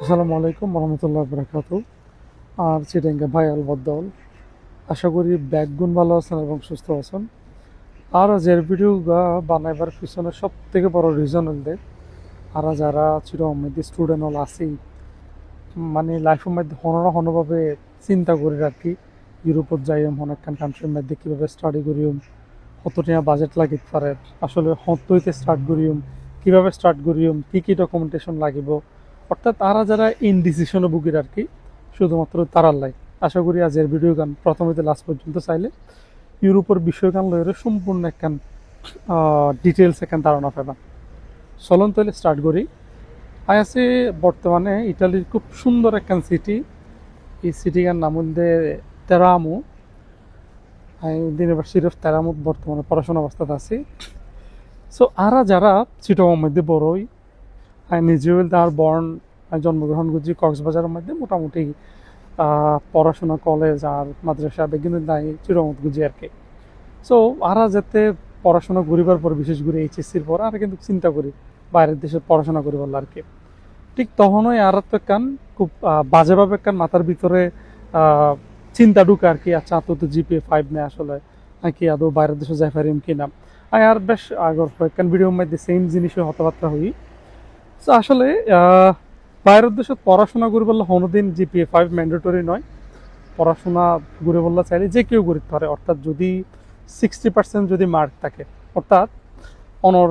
আসসালামু আলাইকুম রহমতুল্লাহ বরকাত আর চিটাঙ্গা ভাই আল বদ্দল আশা করি ব্যাকগুণ ভালো আছেন এবং সুস্থ আছেন। আর আজের ভিডিও বানাইবার পিছনে সব থেকে বড় রিজন হলে আর যারা চির মধ্যে স্টুডেন্ট হল আছেই মানে লাইফের মধ্যে হন না হনভাবে চিন্তা করি আর কি। ইউরোপত যাইম অনেকখান কান্ট্রির মধ্যে কীভাবে স্টাডি করিম কত টাকা বাজেট লাগিত পারে, আসলে হতইতে স্টার্ট করিম কীভাবে স্টার্ট করিম কী কী ডকুমেন্টেশন লাগিব অর্থাৎ তারা যারা ইনডিসিশনে ভুগির আর কি, শুধুমাত্র তারার লাই। আশা করি আজের ভিডিও গান প্রথমে লাস্ট পর্যন্ত চাইলে ইউরোপের বিষয় গান লয়ের সম্পূর্ণ একখান ডিটেলস একখান ধারণা পাবা। চলন তাহলে স্টার্ট করি। আই আছে বর্তমানে ইটালির খুব সুন্দর একখান সিটি এই সিটিগার নাম হচ্ছে তেরামু। ইউনিভার্সিটি অফ তেরামুত বর্তমানে পড়াশোনা অবস্থাতে আছি। সো আরা যারা চিটগের মধ্যে বড়ই নিজেও তার বর্ণ জন্মগ্রহণ করছি কক্সবাজারের মধ্যে। মোটামুটি পড়াশোনা, কলেজ আর মাদ্রাসা বেগিনের দায় চিরমত গুজি আর কি। সো আরা যাতে পড়াশোনা করিবার পর, বিশেষ করে এইচএসসির পর, আর কিন্তু চিন্তা করি, বাইরের দেশে পড়াশোনা করি বলল আর কি। ঠিক তখনই আর তো কান খুব বাজেভাবে কান মাথার ভিতরে চিন্তা ঢুকে আর কি আচ্ছা তো তো জিপিএ ফাইভ নেই আসলে নাকি আদৌ বাইরের দেশে যাই পারিম কি না আর বেশ আগর কয়েকখান ভিডিওর মধ্যে সেম জিনিসে হতাবার্তা হই। তো আসলে বাইরের দেশে পড়াশোনা করি বললে হনোদিন জিপিএ ফাইভ ম্যান্ডেটরি নয়। পড়াশোনা ঘুরে বললে চাইলে যে কেউ করতে পারে। অর্থাৎ যদি সিক্সটি পার্সেন্ট যদি মার্ক থাকে, অর্থাৎ অনর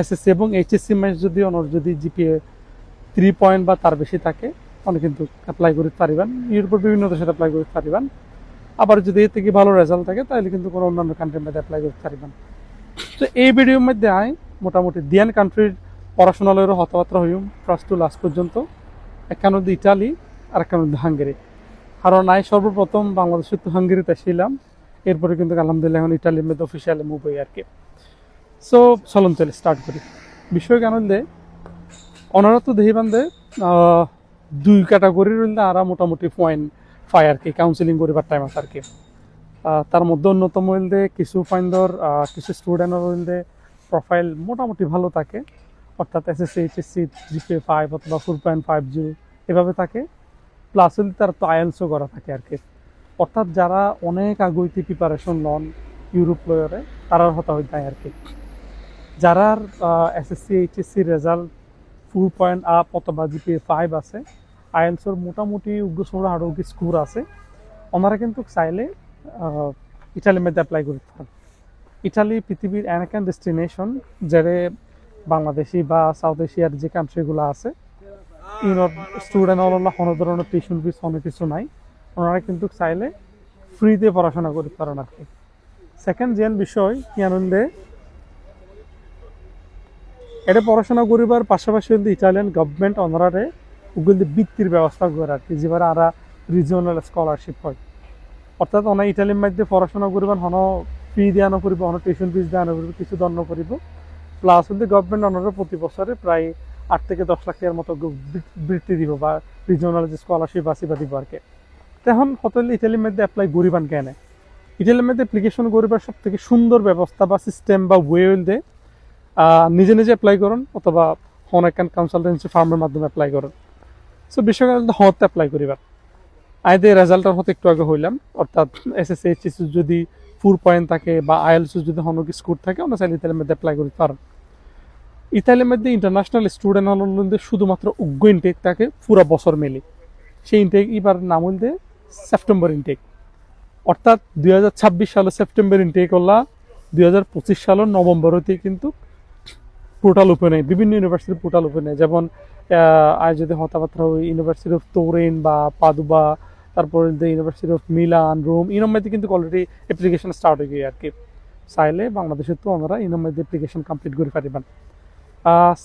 এসএসসি এবং এইচএসসি ম্যাচ যদি অনর যদি জিপিএ থ্রি পয়েন্ট বা তার বেশি থাকে অনেক কিন্তু অ্যাপ্লাই করতে পারিবেন। ইউরোপের বিভিন্ন দেশে অ্যাপ্লাই করতে পারিবেন। আবার যদি এর থেকে ভালো রেজাল্ট থাকে, তাহলে কিন্তু কোনো অন্যান্য কান্ট্রির মধ্যে অ্যাপ্লাই করতে পারিবেন। তো এই ভিডিওর মধ্যে আই মোটামুটি দিয়ান কান্ট্রির পড়াশোনালয়েরও হতাবার্তা হইম ফার্স্ট টু লাস্ট পর্যন্ত। মধ্যে ইটালি, আর মধ্যে হাঙ্গেরি। কারণ আই সর্বপ্রথম বাংলাদেশের তো হাঙ্গেরিতে ছিলাম এরপরে কিন্তু আলহামদুলিল্লাহ এখন ইটালির মধ্যে অফিসিয়ালি মুভ হই আর কি। সো চলুন তাহলে স্টার্ট করি। বিষয় হলে ওনারা তো দেহি বান্ধে দুই ক্যাটাগরির আরা মোটামুটি পয়েন্ট পায় আর কি কাউন্সিলিং করিবার টাইম আছে আর কি। তার মধ্যে অন্যতম হইলে কিছু ফাইন্ডর কিছু স্টুডেন্টের হইলে প্রোফাইল মোটামুটি ভালো থাকে। অর্থাৎ এসএসসি এইচএসসি জিপিএ ফাইভ অথবা ফোর পয়েন্ট ফাইভ জিরো এভাবে থাকে। প্লাস হইলে তার আইএলসও করা থাকে আর কি। অর্থাৎ যারা অনেক আগুইতে প্রিপারেশন লন ইউরোপ লয়ারে তারার হতা হইতে আর কি। যারা SSC HSC result four point up অথবা জিপিএ ফাইভ আছে আইএলসর মোটামুটি উগ্রসৌর আরও স্কোর আছে। ওনারা কিন্তু চাইলে ইটালির মধ্যে অ্যাপ্লাই করতে পারেন ইটালি পৃথিবীর এন ডেস্টিনেশন যারে বাংলাদেশি বা সাউথ এশিয়ার যে কান্ট্রিগুলো আছে ইউরোপ স্টুডেন্ট হল কোনো ধরনের টিউশন ফিস কোনো কিছু নাই। ওনারা কিন্তু চাইলে ফ্রিতে পড়াশোনা করতে পারেন আর কি। সেকেন্ড যেন বিষয় কি আনন্দে এটা পড়াশোনা করিবার পাশাপাশি কিন্তু ইটালিয়ান গভর্নমেন্ট ওনারারে ওগুলি বৃত্তির ব্যবস্থা করে আর কি যেবার আরা রিজিওনাল স্কলারশিপ হয়। অর্থাৎ ওনা ইটালির মধ্যে পড়াশোনা করিবার, হন ফি দেওয়া নকরিব হন টিউশন ফিস দেওয়া নকরিব কিছু দণ্ড করিব। প্লাস হলে গভর্নমেন্ট ওনারা প্রতি বছরে প্রায় আট থেকে দশ লাখ টাকার মতো বৃত্তি দিব বা রিজিওনাল যে স্কলারশিপ আছে বা দিব আর কি। তখন হোটেল ইটালির মধ্যে অ্যাপ্লাই করিবান কেন? ইটালির মধ্যে অ্যাপ্লিকেশন করিবার সব থেকে সুন্দর ব্যবস্থা বা সিস্টেম বা ওয়ে আহ, নিজে নিজে অ্যাপ্লাই করুন অথবা হন একখান কনসালটেন্সি ফার্মের মাধ্যমে অ্যাপ্লাই করুন। সো বিষয়কাল হতে অ্যাপ্লাই করিবার আইদের রেজাল্টের হতে একটু আগে হইলাম অর্থাৎ এস এস এইচ যদি ফোর পয়েন্ট থাকে বা আইএলস যদি হনকি স্কোর থাকে আমরা চাইলে ইতালির মধ্যে অ্যাপ্লাই করতে পারেন ইতালির মধ্যে ইন্টারন্যাশনাল স্টুডেন্ট হল শুধুমাত্র উগ্র ইনটেক থাকে পুরো বছর মেলে। সেই ইনটেক এবার নাম হইলে সেপ্টেম্বর ইনটেক অর্থাৎ দুই হাজার ছাব্বিশ সালের সেপ্টেম্বর ইনটেক হল্লা দুই হাজার পঁচিশ সালের নভেম্বর হতে কিন্তু পোর্টাল ওপেনে বিভিন্ন ইউনিভার্সিটির পোর্টাল ওপেনে যেমন আহ, আজ যদি হয় ইউনিভার্সিটি অফ তোরেন বা পাদুবা তারপরে ইউনিভার্সিটি অফ মিলান রোম ইনম কিন্তু অলরেডি অ্যাপ্লিকেশন স্টার্ট হয়ে গিয়ে আর কি। চাইলে বাংলাদেশের তো আমরা ইনম মধ্যে অ্যাপ্লিকেশন কমপ্লিট করে পারিবেন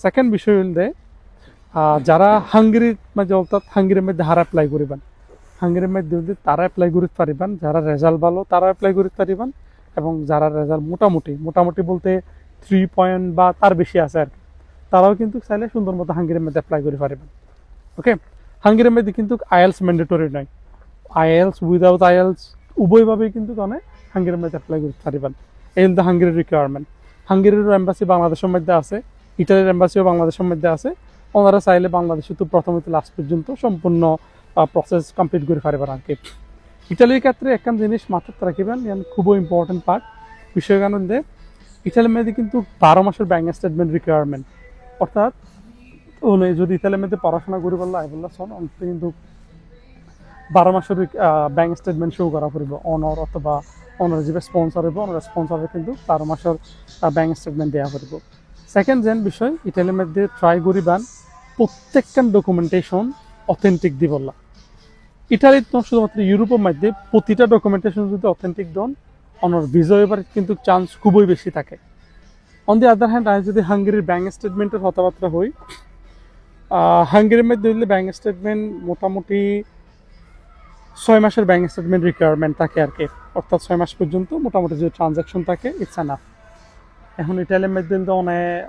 সেকেন্ড বিষয় হলে যারা হাঙ্গেরির মাঝে অর্থাৎ হাঙ্গেরির মধ্যে হারা অ্যাপ্লাই করিবেন। হাঙ্গেরির মধ্যে তারা অ্যাপ্লাই করতে পারিবেন, যারা রেজাল্ট ভালো তারা অ্যাপ্লাই করতে পারিবেন এবং যারা রেজাল্ট মোটামুটি মোটামুটি বলতে থ্রি পয়েন্ট বা তার বেশি আছে আর কি, তারাও কিন্তু চাইলে সুন্দর মতো হাঙ্গেরির মধ্যে অ্যাপ্লাই করে পারিবেন। ওকে হাঙ্গেরির মধ্যে কিন্তু আইএলস ম্যান্ডেটরি নয়। আইএলস উইদাউট আইএলস, উভয়ভাবেই কিন্তু অনেক হাঙ্গেরির মধ্যে অ্যাপ্লাই করতে পারিবেন এই হল হাঙ্গেরির রিকোয়ারমেন্ট হাঙ্গেরির এম্বাসি বাংলাদেশের মধ্যে আছে, ইটালির এম্বাসিও বাংলাদেশের মধ্যে আছে। ওনারা চাইলে বাংলাদেশে তো প্রথম হইতে লাস্ট পর্যন্ত সম্পূর্ণ প্রসেস কমপ্লিট করে পারবেন আর কি ইটালির ক্ষেত্রে একখান জিনিস মাথায় রাখিবেন খুবই ইম্পর্টেন্ট পার্ট বিষয় কারণ যে, ইটালির মধ্যে কিন্তু বারো মাসের ব্যাংক স্টেটমেন্ট রিকোয়ারমেন্ট অর্থাৎ যদি ইতালির মধ্যে পড়াশোনা করি বলল, আই বলল, শোন, অন্তত কিন্তু বারো মাসের ব্যাংক স্টেটমেন্ট শো করা পড়ব অনর অথবা অনর যে স্পন্সর হইব অনর স্পন্সরের কিন্তু বারো মাসের ব্যাংক স্টেটমেন্ট দেওয়া পড়ব। সেকেন্ড যেন বিষয় ইটালির মধ্যে ট্রাই করিবান প্রত্যেকখান ডকুমেন্টেশন অথেন্টিক দি বললা ইটালির তো শুধুমাত্র ইউরোপের মধ্যে প্রতিটা ডকুমেন্টেশন যদি অথেন্টিক দন অনর ভিজা এবার কিন্তু চান্স খুবই বেশি থাকে। অন দি আদার হ্যান্ড আমি যদি হাঙ্গেরির ব্যাংক স্টেটমেন্টের কথাবার্তা হই হাঙ্গেরির মধ্যে ব্যাংক স্টেটমেন্ট মোটামুটি ছয় মাসের ব্যাংক স্টেটমেন্ট রিকোয়ারমেন্ট থাকে আর কি। অর্থাৎ ছয় মাস পর্যন্ত মোটামুটি যে ট্রানজাকশন থাকে ইটস এনাফ এখন ইটালির মধ্যে তো অনেক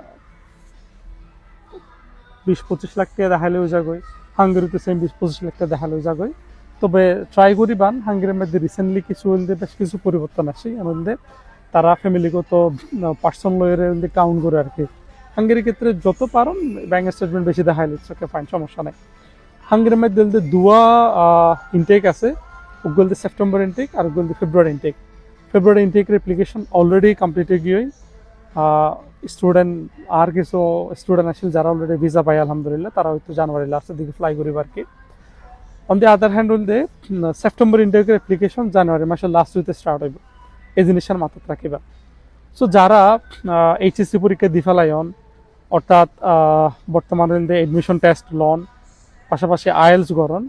বিশ পঁচিশ লাখ টাকা দেখালেও যাগই হাঙ্গেরিতে সেম বিশ পঁচিশ লাখ টাকা দেখালেও যাগই তবে ট্রাই করিবান হাঙ্গেরির মধ্যে রিসেন্টলি কিছু হইলে বেশ কিছু পরিবর্তন আসে। মধ্যে তারা ফ্যামিলিগত পার্সন লয়ের কাউন্ট করে আর কি। হাঙ্গেরির ক্ষেত্রে যত পারেন ব্যাংক স্টেটমেন্ট বেশি দেখাইলে ইটস ওকে ফাইন সমস্যা নাই। হাঙ্গেরির মধ্যে দুয়া ইনটেক আছে। উগলতে সেপ্টেম্বর ইনটেক আর উগলতে February intake February intake application already complete হয়ে গিয়ে স্টুডেন্ট আর কিছু স্টুডেন্ট আসলে যারা অলরেডি ভিসা পাই আলহামদুলিল্লাহ। তারা হয়তো জানুয়ারি লাস্টের দিকে ফ্লাই করিব আর কি অন দি আদার হ্যান্ড হইলে সেপ্টেম্বর ইনটেকের অ্যাপ্লিকেশন জানুয়ারি মাসের লাস্ট উইতে স্টার্ট হইব। এই জিনিসটার মাথায় রাখিবা। সো যারা এইচএসসি পরীক্ষা দি ফেলায়ন অর্থাৎ বর্তমানে এডমিশন টেস্ট লন পাশাপাশি আইএলস গরন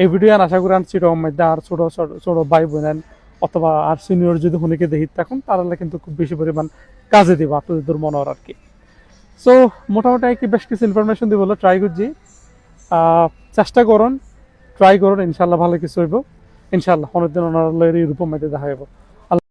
এই ভিডিও আশা করি চিরম মধ্যে আর ছোট ছোট ভাই বোনেন অথবা আর সিনিয়র যদি হুনিকে দেখি থাকুন, তাহলে কিন্তু খুব বেশি পরিমাণ কাজে দিব আপনাদের মনে আর কি। সো মোটামুটি কি বেশ কিছু ইনফরমেশন দিব ট্রাই করছি। চেষ্টা করুন ট্রাই করুন, ইনশাল্লাহ ভালো কিছু হইব। ইনশাল্লাহ, অনেকদিন ওনার ইউরোপের মধ্যে দেখা